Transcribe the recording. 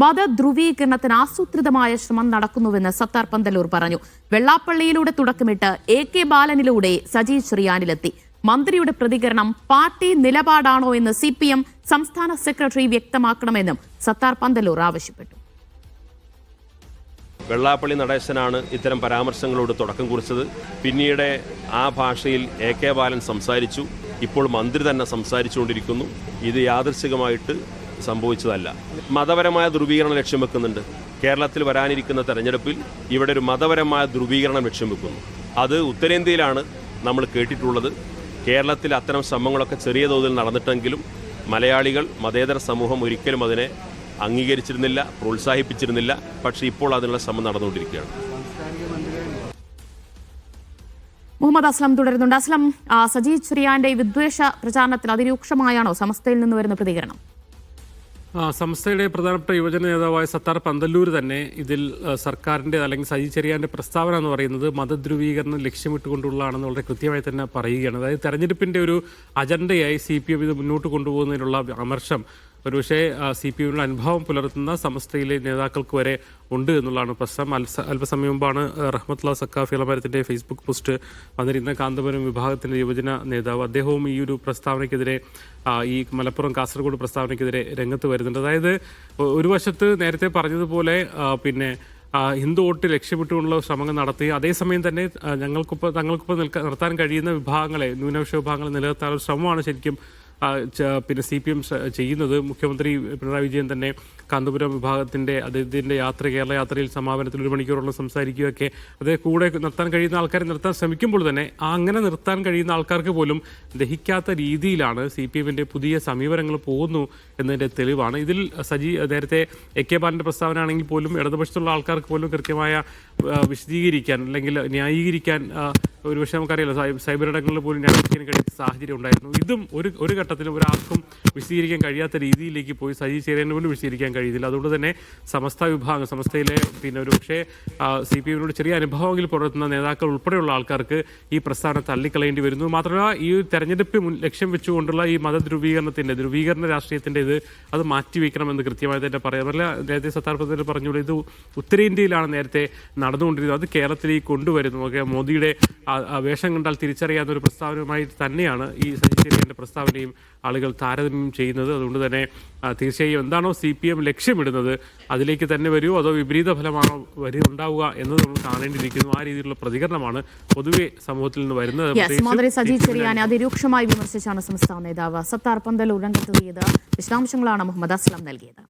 മതധ്രുവീകരണത്തിന് ആസൂത്രിതമായ ശ്രമം നടക്കുന്നുവെന്ന് സത്താർ പന്തലൂർ പറഞ്ഞു. വെള്ളാപ്പള്ളിയിലൂടെ തുടക്കമിട്ട് എ കെ ബാലനിലൂടെ സജി ശ്രീയാനിലെത്തി. മന്ത്രിയുടെ പ്രതികരണം പാർട്ടി നിലപാടാണോ എന്ന് സി പി എം സംസ്ഥാന സെക്രട്ടറി വ്യക്തമാക്കണമെന്നും സത്താർ പന്തലൂർ ആവശ്യപ്പെട്ടു. വെള്ളാപ്പള്ളി നടേശനാണ് ഇത്തരം പരാമർശങ്ങളോട് തുടക്കം കുറിച്ചത്. പിന്നീട് ആ ഭാഷയിൽ എ കെ ബാലൻ സംസാരിച്ചു. ഇപ്പോൾ മന്ത്രി തന്നെ സംസാരിച്ചുകൊണ്ടിരിക്കുന്നു. ഇത് യാദൃശികമായിട്ട് സംഭവിച്ചതല്ല. മതപരമായ ധ്രുവീകരണം ലക്ഷ്യം വെക്കുന്നുണ്ട്. കേരളത്തിൽ വരാനിരിക്കുന്ന തെരഞ്ഞെടുപ്പിൽ ഇവിടെ ഒരു മതപരമായ ധ്രുവീകരണം ലക്ഷ്യം വെക്കുന്നു. അത് ഉത്തരേന്ത്യയിലാണ് നമ്മൾ കേട്ടിട്ടുള്ളത്. കേരളത്തിൽ അത്തരം ശ്രമങ്ങളൊക്കെ ചെറിയ തോതിൽ നടന്നിട്ടെങ്കിലും മലയാളികൾ മതേതര സമൂഹം ഒരിക്കലും അതിനെ അംഗീകരിച്ചിരുന്നില്ല പ്രോത്സാഹിപ്പിച്ചിരുന്നില്ല. പക്ഷേ ഇപ്പോൾ അതിനുള്ള ശ്രമം നടന്നുകൊണ്ടിരിക്കുകയാണ്. മുഹമ്മദ് അസ്ലം തുടരുന്നുണ്ട്. അസ്ലം ആ, സജി ചെറിയാന്റെ വിദ്വേഷ പ്രചാരണത്തിൽ അതിരൂക്ഷമായാണോ സമസ്തയിൽ നിന്ന് വരുന്ന പ്രതികരണം? സംസ്ഥയുടെ പ്രധാനപ്പെട്ട യുവജന നേതാവായ സത്താർ പന്തല്ലൂർ തന്നെ ഇതിൽ സർക്കാരിന്റെ അല്ലെങ്കിൽ സജി ചെറിയാന്റെ പ്രസ്താവന എന്ന് പറയുന്നത് മതധ്രുവീകരണം ലക്ഷ്യമിട്ടുകൊണ്ടുള്ളതാണെന്ന് വളരെ കൃത്യമായി തന്നെ പറയുകയാണ്. അതായത് തെരഞ്ഞെടുപ്പിന്റെ ഒരു അജണ്ടയായി സി പി എം ഇത് മുന്നോട്ട് കൊണ്ടുപോകുന്നതിനുള്ള അമർഷം ഒരുപക്ഷെ സി പി എമ്മിൽ അനുഭവം പുലർത്തുന്ന സമസ്തയിലെ നേതാക്കൾക്ക് വരെ ഉണ്ട് എന്നുള്ളതാണ് പ്രശ്നം. അല്പസമയം മുമ്പാണ് റഹ്മത്തുള്ള സക്കാഫി അലമരത്തിന്റെ ഫേസ്ബുക്ക് പോസ്റ്റ് വന്നിരുന്ന കാന്തപുരം വിഭാഗത്തിന്റെ യുവജന നേതാവ്. അദ്ദേഹവും ഈ ഒരു പ്രസ്താവനയ്ക്കെതിരെ ഈ മലപ്പുറം കാസർഗോഡ് പ്രസ്താവനയ്ക്കെതിരെ രംഗത്ത് വരുന്നുണ്ട്. അതായത് ഒരു വശത്ത് നേരത്തെ പറഞ്ഞതുപോലെ പിന്നെ ഹിന്ദു വോട്ട് ലക്ഷ്യമിട്ടുകൊണ്ടുള്ള ശ്രമങ്ങൾ നടത്തി അതേസമയം തന്നെ ഞങ്ങൾക്കൊപ്പം തങ്ങൾക്കൊപ്പം നിൽക്കാൻ നിർത്താൻ കഴിയുന്ന വിഭാഗങ്ങളെ ന്യൂനപക്ഷ വിഭാഗങ്ങളെ നിലനിർത്താനുള്ള ശ്രമമാണ് ശരിക്കും പിന്നെ സി പി എം ചെയ്യുന്നത് മുഖ്യമന്ത്രി പിണറായി വിജയൻ തന്നെ കാന്തപുരം വിഭാഗത്തിന്റെ അദ്ദേഹത്തിന്റെ യാത്ര കേരള യാത്രയിൽ സമാപനത്തിൽ ഒരു മണിക്കൂറോളം സംസാരിക്കുകയൊക്കെ. അത് കൂടെ നിർത്താൻ കഴിയുന്ന ആൾക്കാരെ നിർത്താൻ ശ്രമിക്കുമ്പോൾ തന്നെ അങ്ങനെ നിർത്താൻ കഴിയുന്ന ആൾക്കാർക്ക് പോലും ദഹിക്കാത്ത രീതിയിലാണ് സി പി എമ്മിന്റെ പുതിയ സമീപനങ്ങൾ പോകുന്നു എന്നതിന്റെ തെളിവാണ്. ഇതിൽ സജി നേരത്തെ എ കെ ബാലന്റെ പ്രസ്താവന ആണെങ്കിൽ പോലും ഇടതുപക്ഷത്തുള്ള ആൾക്കാർക്ക് പോലും കൃത്യമായ വിശദീകരിക്കാൻ അല്ലെങ്കിൽ ന്യായീകരിക്കാൻ ഒരുപക്ഷെ നമുക്കറിയാലോ സൈ- സൈബർ ഇടങ്ങളിൽ പോലും ന്യായീകരിക്കാൻ കഴിയാത്ത സാഹചര്യം ഉണ്ടായിരുന്നു. ഇതും ഒരു ഒരു ഘട്ടത്തിലും ഒരാൾക്കും വിശദീകരിക്കാൻ കഴിയാത്ത രീതിയിലേക്ക് പോയി സജി ചേരേനെ പോലും വിശദീകരിക്കാൻ കഴിയുന്നില്ല. അതുകൊണ്ട് തന്നെ സമസ്ത വിഭാഗം സമസ്തയിലെ പിന്നെ ഒരു പക്ഷേ സി പി എമ്മിനോട് ചെറിയ അനുഭവമെങ്കിൽ പുറത്തുന്ന നേതാക്കൾ ഉൾപ്പെടെയുള്ള ആൾക്കാർക്ക് ഈ പ്രസ്ഥാനം തള്ളിക്കളയേണ്ടി വരുന്നു. മാത്രമല്ല ഈ തെരഞ്ഞെടുപ്പ് ലക്ഷ്യം വെച്ചുകൊണ്ടുള്ള ഈ മതധ്രുവീകരണത്തിന്റെ ധ്രുവീകരണ രാഷ്ട്രീയത്തിന്റെ ഇത് അത് മാറ്റിവെക്കണമെന്ന് കൃത്യമായി തന്നെ പറയാം. അതല്ല നേരത്തെ സത്താർ പറഞ്ഞോളൂ ഇത് ഉത്തരേന്ത്യയിലാണ് നേരത്തെ നടന്നുകൊണ്ടിരുന്നത്. അത് കേരളത്തിലേക്ക് കൊണ്ടുവരുന്നു. ഓക്കെ മോദിയുടെ വേഷം കണ്ടാൽ തിരിച്ചറിയാവുന്ന ഒരു പ്രസ്താവനയുമായി തന്നെയാണ് ഈ സജി ചെറിയന്റെ പ്രസ്താവനയും ആളുകൾ താരതമ്യം ചെയ്യുന്നത്. അതുകൊണ്ട് തന്നെ തീർച്ചയായും എന്താണോ സി പി എം ലക്ഷ്യമിടുന്നത് അതിലേക്ക് തന്നെ വരുമോ അതോ വിപരീത ഫലമാണോ വരി ഉണ്ടാവുക എന്നത് നമ്മൾ കാണേണ്ടിയിരിക്കുന്നു. ആ രീതിയിലുള്ള പ്രതികരണമാണ് പൊതുവെ സമൂഹത്തിൽ നിന്ന് വരുന്നത്. സജി ചെറിയാനെ അതിരൂക്ഷമായി വിമർശിച്ചാണ് സംസ്ഥാന നേതാവ് സത്താർ പന്തൽ രംഗത്തെത്തിയത്. വിശദാംശങ്ങളാണ് മുഹമ്മദ് അസ്ലം നൽകിയത്.